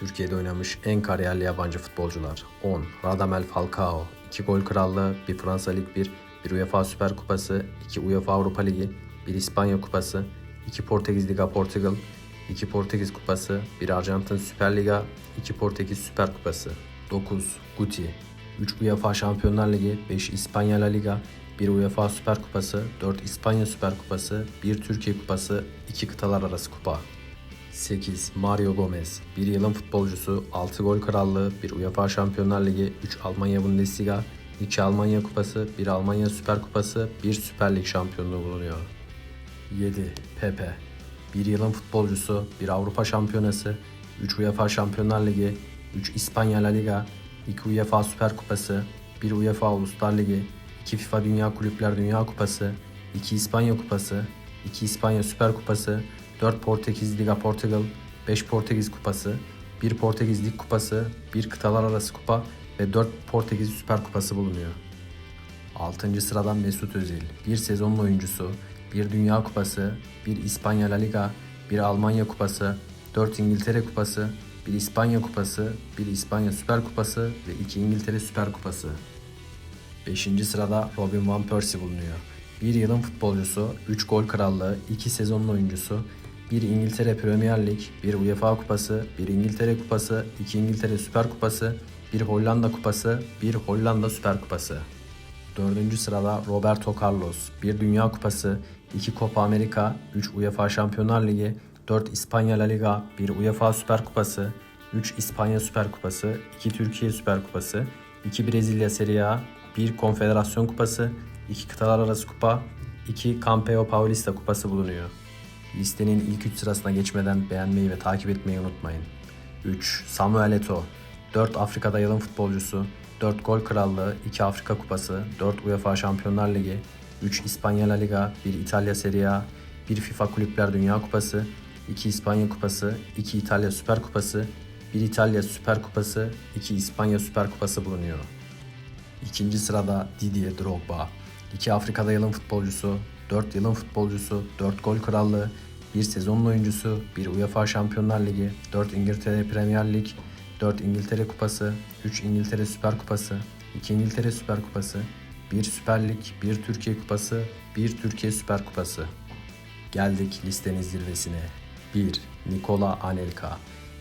Türkiye'de oynamış en kariyerli yabancı futbolcular. 10. Radamel Falcao. 2 gol krallığı, 1 Fransa Lig 1, 1 UEFA Süper Kupası, 2 UEFA Avrupa Ligi, 1 İspanya Kupası, 2 Portekiz Liga Portugal, 2 Portekiz Kupası, 1 Arjantin Süper Liga, 2 Portekiz Süper Kupası. 9. Guti. 3 UEFA Şampiyonlar Ligi, 5 İspanya La Liga, 1 UEFA Süper Kupası, 4 İspanya Süper Kupası, 1 Türkiye Kupası, 2 kıtalar arası kupa. 8. Mario Gomez. 1 yılın futbolcusu, 6 gol krallığı, 1 UEFA Şampiyonlar Ligi, 3 Almanya Bundesliga, 2 Almanya Kupası, 1 Almanya Süper Kupası, 1 Süper Lig şampiyonluğu bulunuyor. 7. Pepe. 1 yılın futbolcusu, 1 Avrupa Şampiyonası, 3 UEFA Şampiyonlar Ligi, 3 İspanya La Liga, 2 UEFA Süper Kupası, 1 UEFA Uluslar Ligi, 2 FIFA Dünya Kulüpler Dünya Kupası, 2 İspanya Kupası, 2 İspanya Süper Kupası, 4 Portekiz Liga Portugal, 5 Portekiz Kupası, 1 Portekiz Lig Kupası, 1 Kıtalar Arası Kupa ve 4 Portekiz Süper Kupası bulunuyor. 6. sıradan Mesut Özil. Bir sezonun oyuncusu, bir Dünya Kupası, bir İspanya La Liga, bir Almanya Kupası, 4 İngiltere Kupası, bir İspanya Kupası, bir İspanya Süper Kupası ve 2 İngiltere Süper Kupası. 5. sırada Robin Van Persie bulunuyor. Bir yılın futbolcusu, 3 gol krallığı, 2 sezonun oyuncusu, 1 İngiltere Premier Lig, 1 UEFA Kupası, 1 İngiltere Kupası, 2 İngiltere Süper Kupası, 1 Hollanda Kupası, 1 Hollanda Süper Kupası. Dördüncü sırada Roberto Carlos. Bir Dünya Kupası, 2 Copa America, 3 UEFA Şampiyonlar Ligi, 4 İspanya La Liga, 1 UEFA Süper Kupası, 3 İspanya Süper Kupası, 2 Türkiye Süper Kupası, 2 Brezilya Serie A, 1 Konfederasyon Kupası, 2 Kıtalar Arası Kupa, 2 Campeo Paulista Kupası bulunuyor. Listenin ilk 3 sırasına geçmeden beğenmeyi ve takip etmeyi unutmayın. 3. Samuel Eto'o. 4 Afrika'da yılın futbolcusu, 4 gol krallığı, 2 Afrika Kupası, 4 UEFA Şampiyonlar Ligi, 3 İspanya La Liga, 1 İtalya Serie A, 1 FIFA Kulüpler Dünya Kupası, 2 İspanya Kupası, 2 İtalya Süper Kupası, 1 İtalya Süper Kupası, 2 İspanya Süper Kupası bulunuyor. İkinci sırada Didier Drogba. 2 Afrika'da yılın futbolcusu, 4 yılın futbolcusu, 4 gol krallığı, 1 sezonun oyuncusu, 1 UEFA Şampiyonlar Ligi, 4 İngiltere Premier Lig, 4 İngiltere Kupası, 3 İngiltere Süper Kupası, 2 İngiltere Süper Kupası, 1 Süper Lig, 1 Türkiye Kupası, 1 Türkiye Süper Kupası. Geldik listenin zirvesine. 1. Nikola Anelka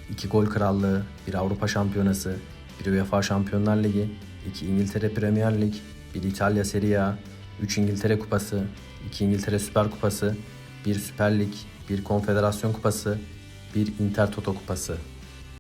2 gol krallığı, 1 Avrupa Şampiyonası, 1 UEFA Şampiyonlar Ligi, 2 İngiltere Premier Lig, 1 İtalya Serie A, 3 İngiltere Kupası, 2 İngiltere Süper Kupası, 1 Süper Lig, 1 Konfederasyon Kupası, 1 Intertoto Kupası.